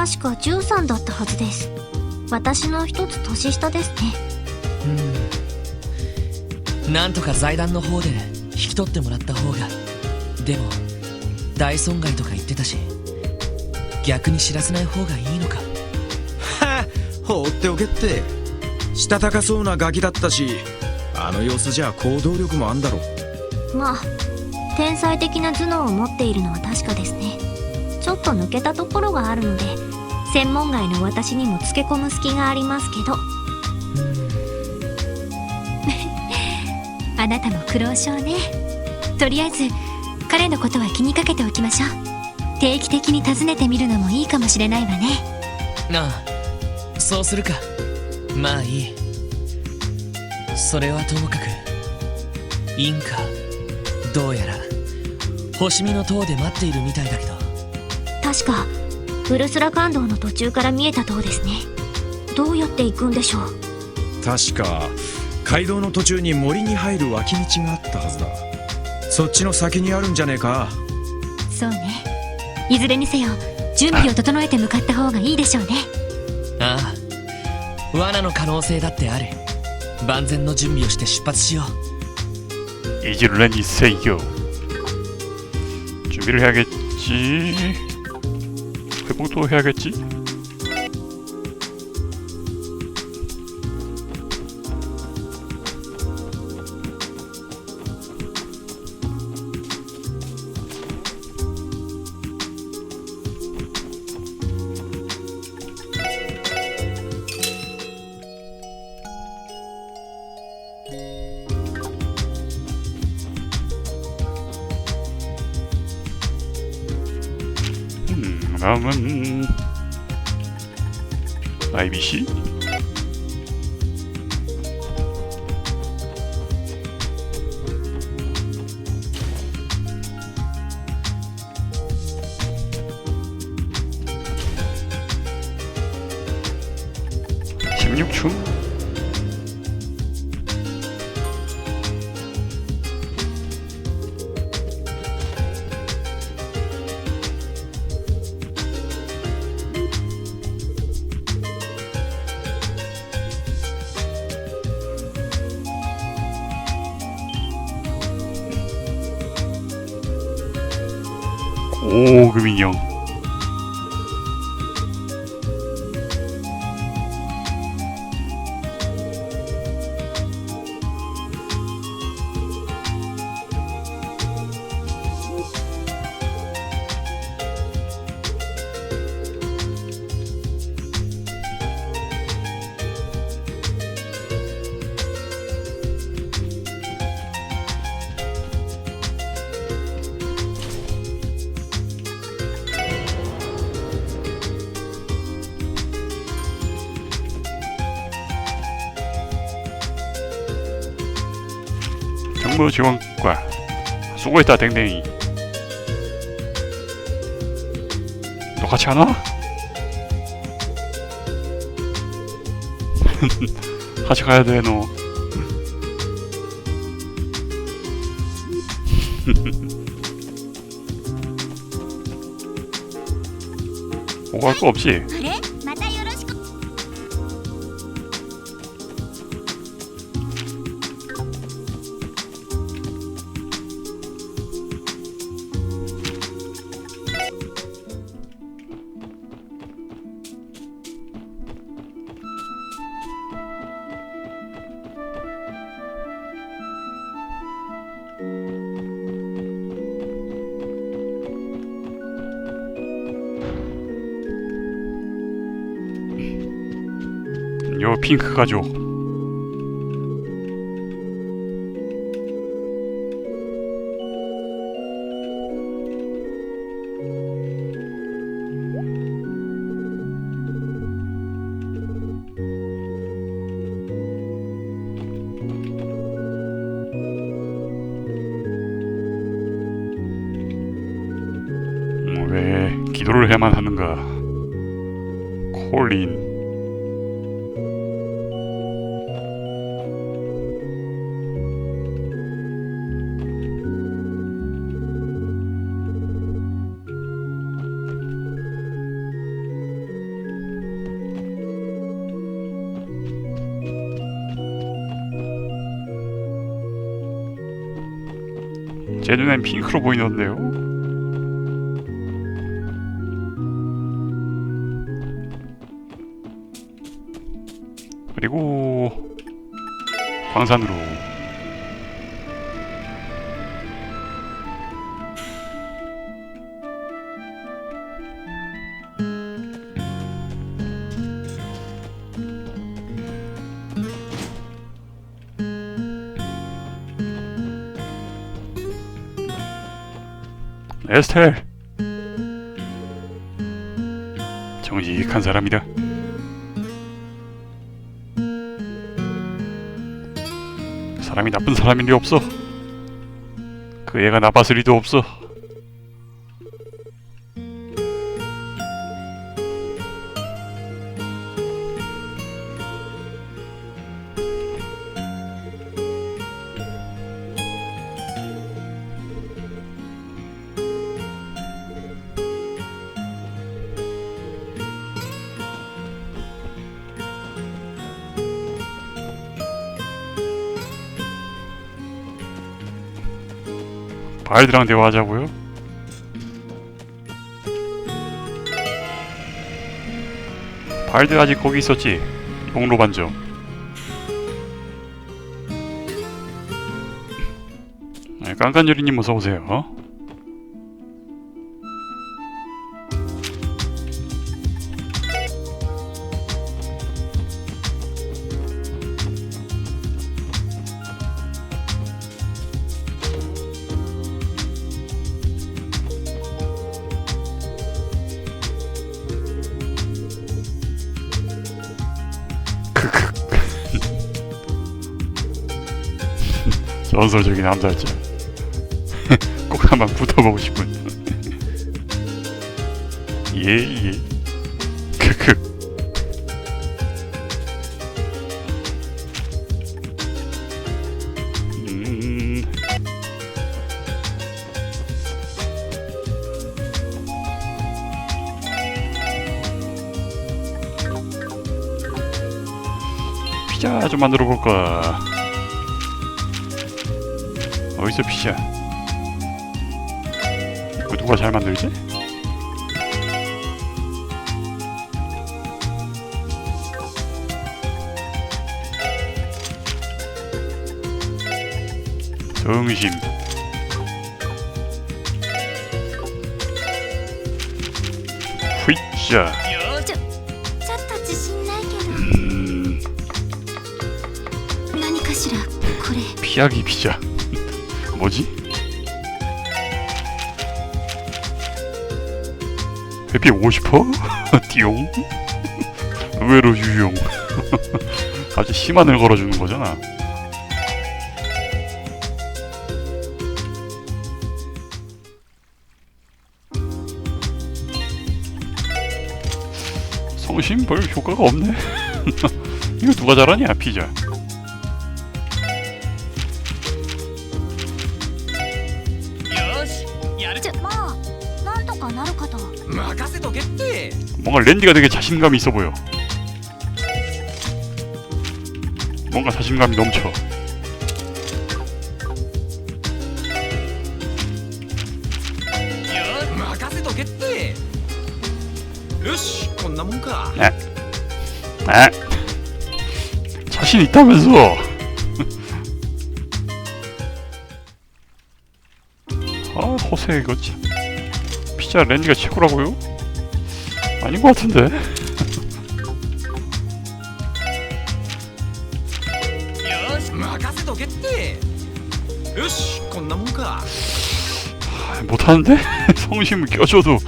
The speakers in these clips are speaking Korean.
確か13だったはずです。私の一つ年下ですね。うん。なんとか財団の方で引き取ってもらった方が。でも大損害とか言ってたし逆に知らせない方がいいのか。は あ放っておけって。したたかそうなガキだったしあの様子じゃ行動力もあんだろまあ天才的な頭脳を持っているのは確かですね。ちょっと抜けたところがあるので専門外の私にもつけ込む隙がありますけど。あなたも苦労症ね。とりあえず彼のことは気にかけておきましょう。定期的に訪ねてみるのもいいかもしれないわね。ああそうするか。まあいい。それはともかくインカどうやら。星見の塔で待っているみたいだけど。確かウルスラ街道の途中から見えた塔ですねどうやって行くんでしょう確か街道の途中に森に入る脇道があったはずだそっちの先にあるんじゃねえかそうねいずれにせよ準備を整えて向かった方がいいでしょうねああ罠の可能性だってある万全の準備をして出発しよう 이지를렌 이세요 준비를 해야겠지 회복도 해야겠지 정보 지원과 수고했다 댕댕이 너 같이 하나? 같이 가야 돼 너. 오갈 거 없지? 요 핑크 가족 제 눈엔 핑크로 보이는데요. 그리고 광산으로 에스텔 정직한 사람이다. 사람이 나쁜 사람일 리 없어. 그 애가 나빴을 리도 없어. 바일드랑 대화하자고요? 바일드 아직 거기 있었지? 용로 반점. 네, 깐깐유리님 어서 오세요. 전설적인 남자죠. 꼭 한번 붙어보고 싶군. 예, 예. 크크. 음. 피자 좀 만들어 볼까? 어디서 피자? 이거 누가 잘 만들지? 정심 휘자 ちょちょっと自信ないけ 음 ど何かしらこれ 피하기 피자 뭐지? 회피 50%? 띠용? 의외로 유용 아주 심한을 걸어주는 거잖아 성심 별 효과가 없네 이거 누가 잘하냐 피자 やるちょまあなんとかなるかと任せとけって 뭔가 랜디가 되게 자신감이 있어 보여. 뭔가 자신감이 넘쳐. よ任せとけってよしこんなもんか 아, 자신 있다면서. 보세요 이거 참. 피자 렌즈가 최고라고요? 아닌 것 같은데? 음. 아, 못하는데? 성심을 껴줘도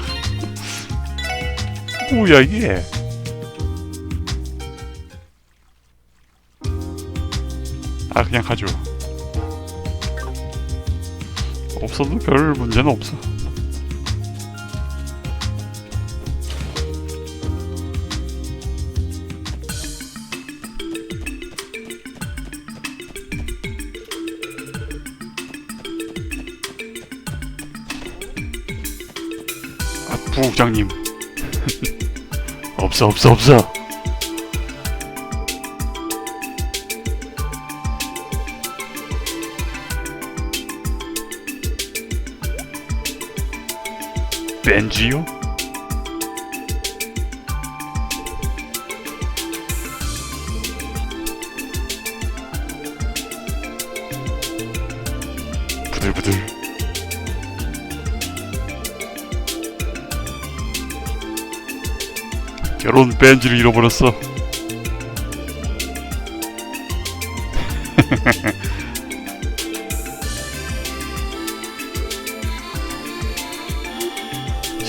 뭐야 이게 아 그냥 가죠 없어도 별 문제는 없어. 아, 부국장님 없어 없어 없어 벤지요? 부들부들 결혼 벤지를 잃어버렸어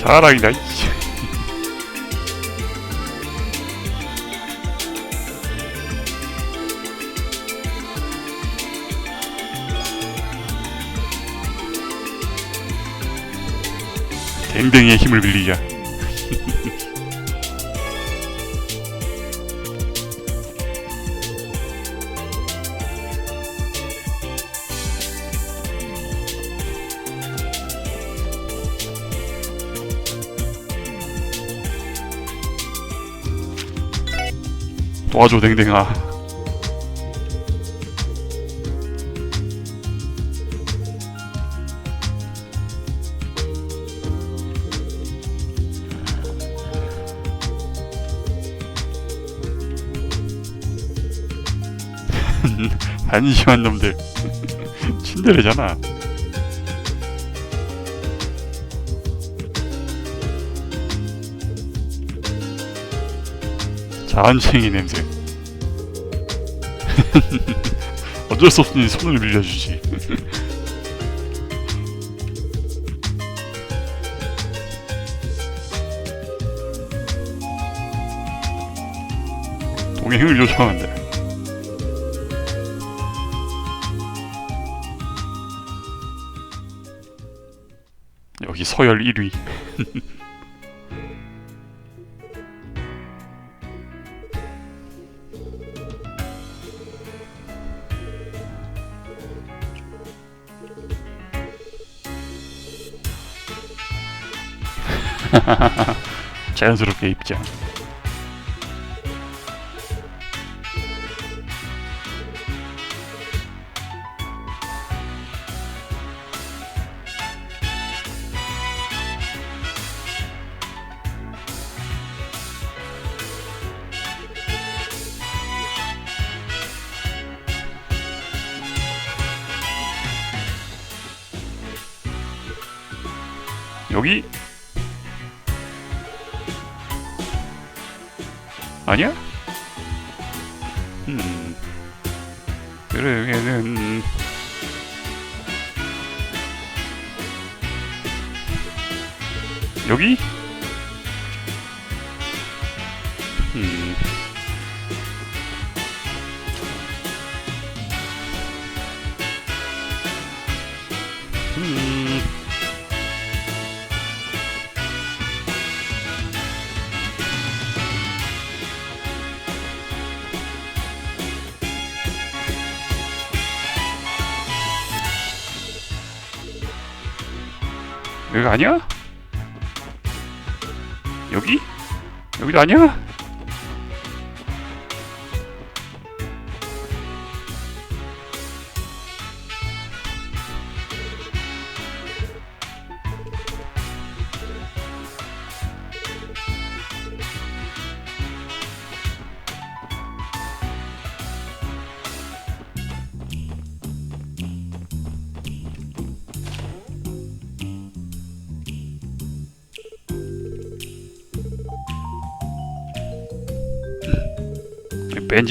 자랑이다 이. 댕댕이의 힘을 빌리자 도와줘 댕댕아. 한심한 놈들. 친데레잖아 자한챙이 냄새. 어쩔 수 없으니 손을 빌려주지. 동행을 요청한대 여기 서열 1위 자연스럽게 입장 여기 아니야? 여기? 여기도 아니야?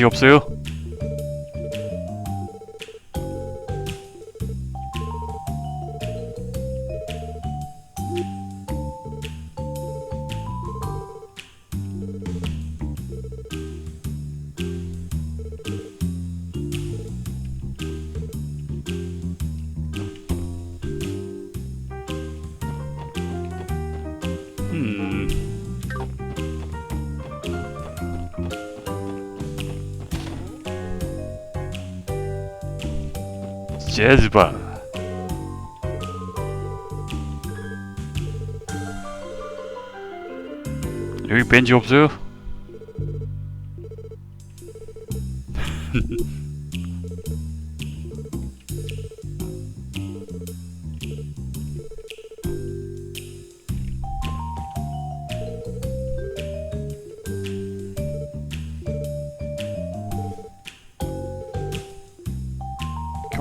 없어요? 재즈바 여기 벤지 없어요?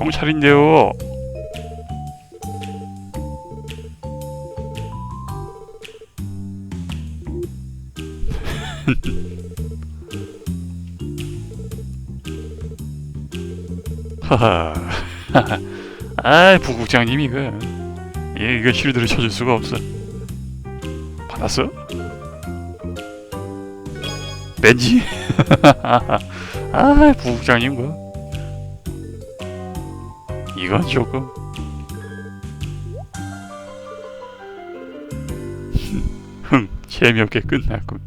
경찰인데요. 하하. 아, 부국장님 이거 예, 이거 쉴드를 쳐줄 수가 없어. 받았어? 벤지? 아, 부국장님 거. 이건 조금. 흥, 재미없게 끝났군.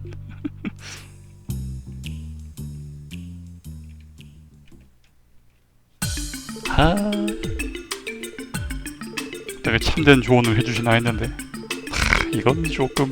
아, 내가 참된 조언을 해주시나 했는데, 하, 이건 조금.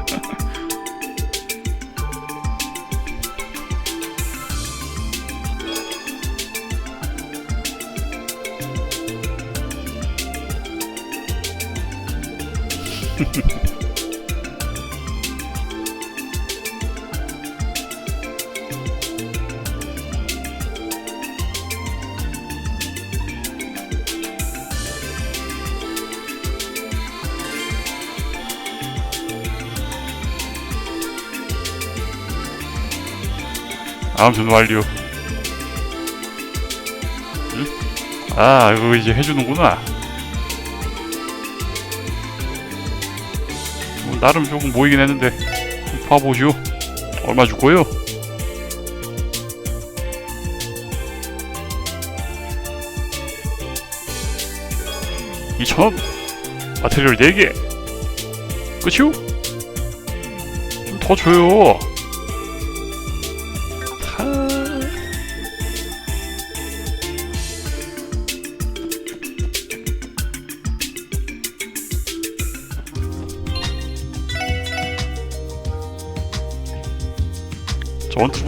아무튼 완료. 응? 아, 이거 이제 해주는구나. 뭐, 나름 조금 모이긴 했는데, 봐보시오. 얼마 줄 거요? 이천원 마테리얼 4개! 끝이오? 좀 더 줘요!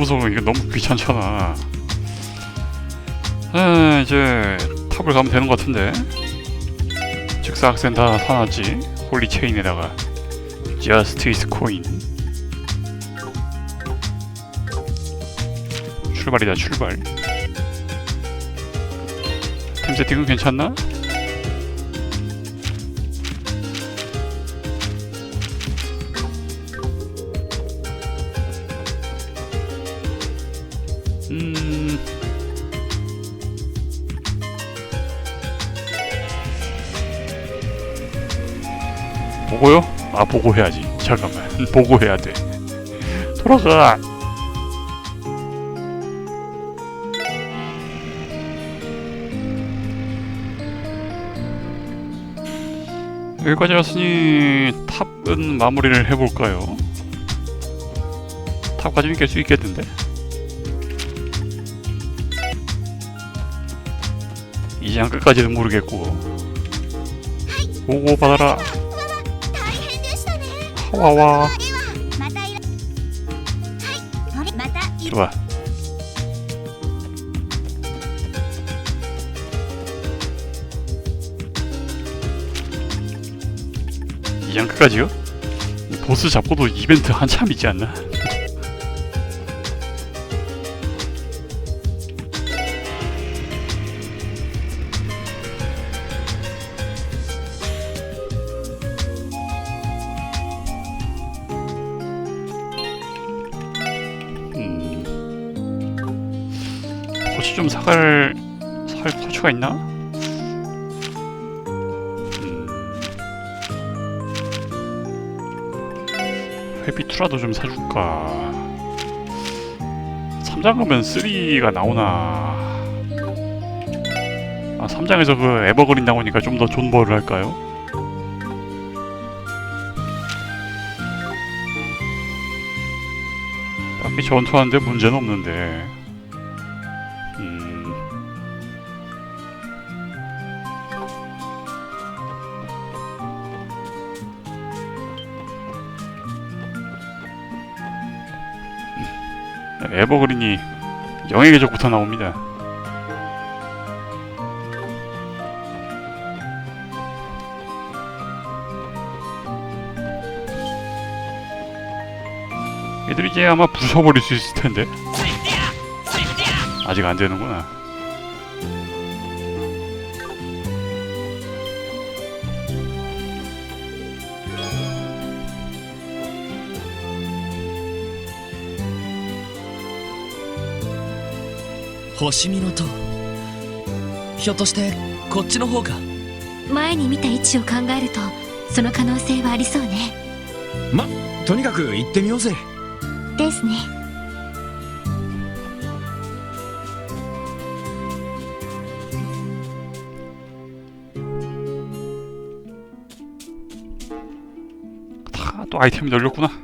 부속은 이게 너무 귀찮잖아. 아, 이제 탑을 가면 되는 것 같은데. 즉사 학생 다 사놨지. 홀리 체인에다가 저스티스 코인. 출발이다 출발. 템 세팅은 괜찮나? 아 보고해야지. 잠깐만. 보고해야 돼. 돌아가! 여기까지 왔으니 탑은 마무리를 해볼까요? 탑까지는 깰수 있겠는데? 이제 한 끝까지는 모르겠고. 보고 받아라. 와와 좋아 이양 끝까지요? 보스 잡고도 이벤트 한참 있지 않나? 살, 살 고추가 있나? 음. 회비투라도 좀 사줄까? 삼장하면 3가 나오나? 아, 3장에서 그 에버그린 나오니까 좀 더 존버를 할까요? 딱히 전투하는데 문제는 없는데 에버그린이 영의 계적부터 나옵니다. 얘들이 이제 아마 부숴버릴 수 있을 텐데 아직 안 되는구나.「 星見の塔」ひょっとしてこっちの方か前に見た位置を考えるとその可能性はありそうねとにかく行ってみようぜですね다 또 아이템이 널렸구나.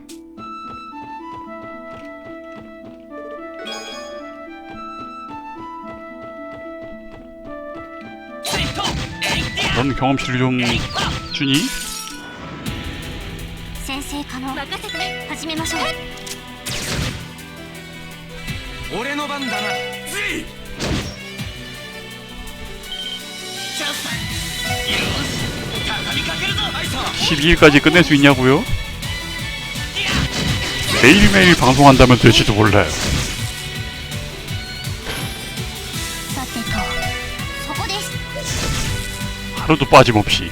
경험치를 좀 주니? (12일까지) 끝낼 수 있냐고요? 매일매일 방송한다면 될지도 몰라요. 하루도 빠짐없이.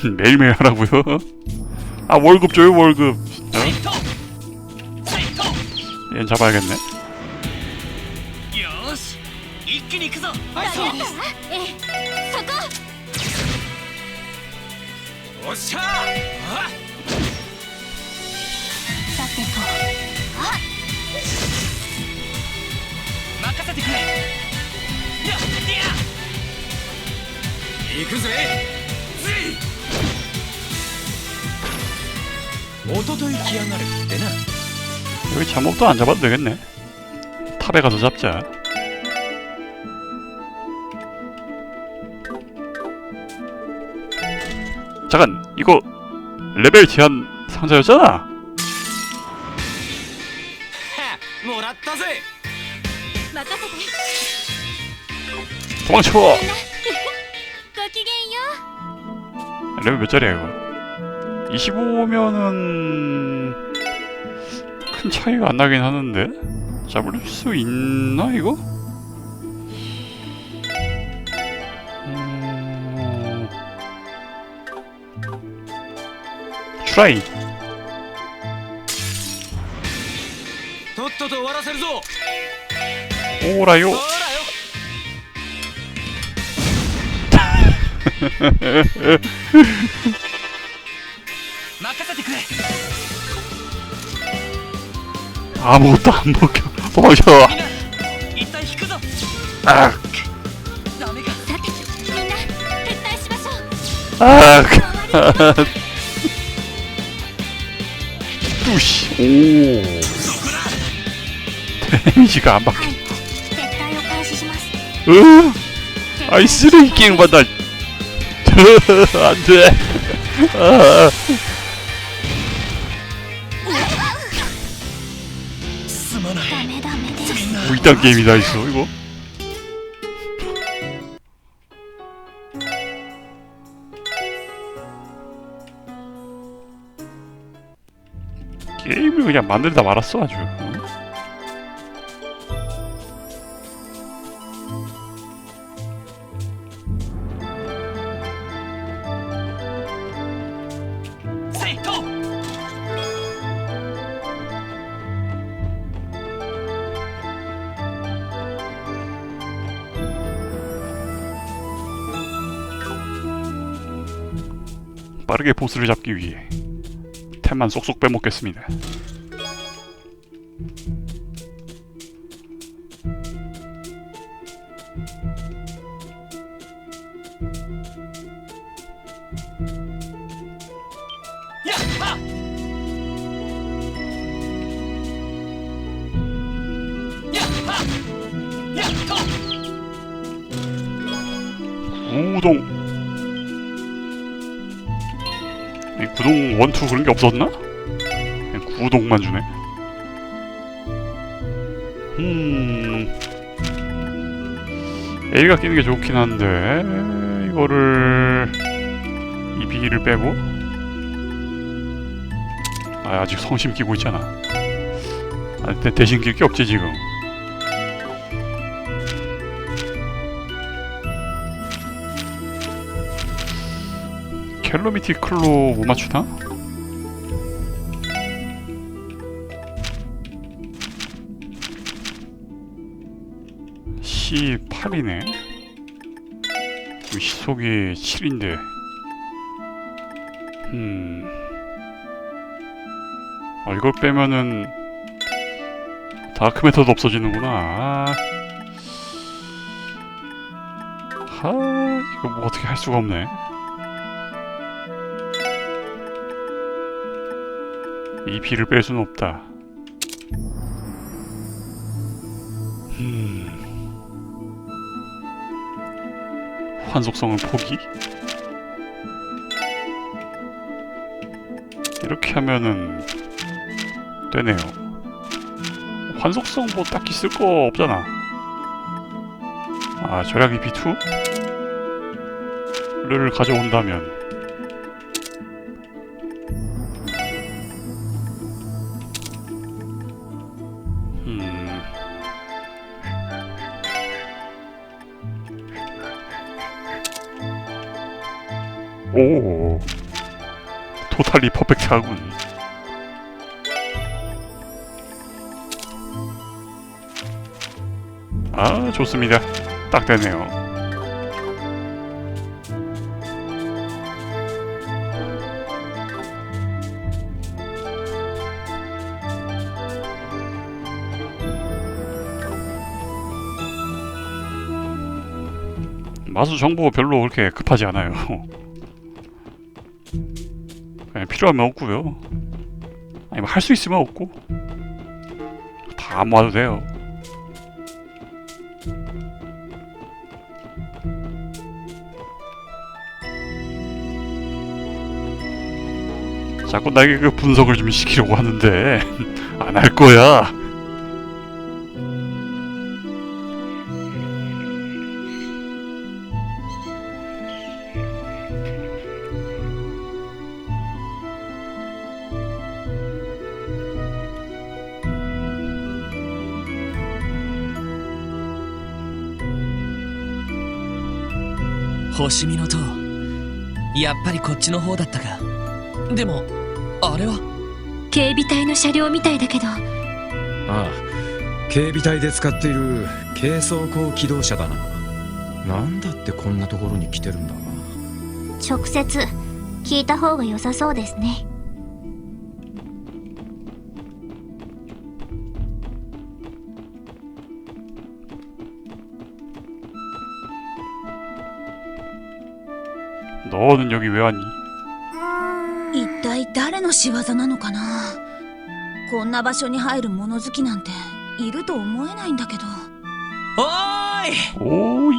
매일매일 하라고요? 아 월급 줘요 월급. 어? 얘는 잡아야겠네. よーし一気に行くぞバンねええそこおっしゃあさてとあ任せてくれやっ行くぜおととい来やがるってな 여기 잠옥도 안 잡아도 되겠네. 탑에 가서 잡자. 잠깐 이거 레벨 제한 상자였잖아. 도망쳐! 레벨 몇 자리야 이거? 25면은 큰 차이가 안 나긴 하는데? 잡을 수 있나 이거? 음... 트라이. 오라요. 아무것도 안 먹혀. 버셔 아. 아. 뚜시. 오. 데미지가 안 박혀. 으 아이 쓰레기 게임 받아. 안돼. 아. 이딴 게임이 다 있어 이거? 게임을 그냥 만들다 말았어 아주 빠르게 보스를 잡기 위해 템만 쏙쏙 빼먹겠습니다. 아니, 구동 원투 그런 게 없었나? 그냥 구동만 주네. 음. A가 끼는 게 좋긴 한데 이거를 이 B를 빼고 아 아직 성심 끼고 있잖아. 아, 대, 대신 낄게 없지 지금. 켈로미티 클로 못 맞추나? C 8이네. 시속이 7인데. 음. 아, 이걸 빼면은 다크 메터도 없어지는구나. 아. 하, 이거 뭐 어떻게 할 수가 없네. 이 피를 뺄 수는 없다. 음. 환속성을 포기? 이렇게 하면은 되네요. 환속성 뭐 딱히 쓸 거 없잖아. 아, 절약이 B2 를 가져온다면 토탈리 퍼펙트하군. 아, 좋습니다. 딱 되네요. 마수 정보가 별로 그렇게 급하지 않아요. 필요하면 얻고요. 아니면 할수 있으면 얻고 다안 모아도 돼요. 자꾸 나에게 그 분석을 좀 시키려고 하는데 안 할 거야. 星見の塔。やっぱりこっちの方だったか。でもあれは？警備隊の車両みたいだけど。ああ警備隊で使っている軽装甲機動車だな。なんだってこんなところに来てるんだ。直接聞いた方が良さそうですね 너는 여기 왜 왔니? 一体誰の仕業なのかなこんな場所に入る物好きなんていると思えないんだけどおーい 오이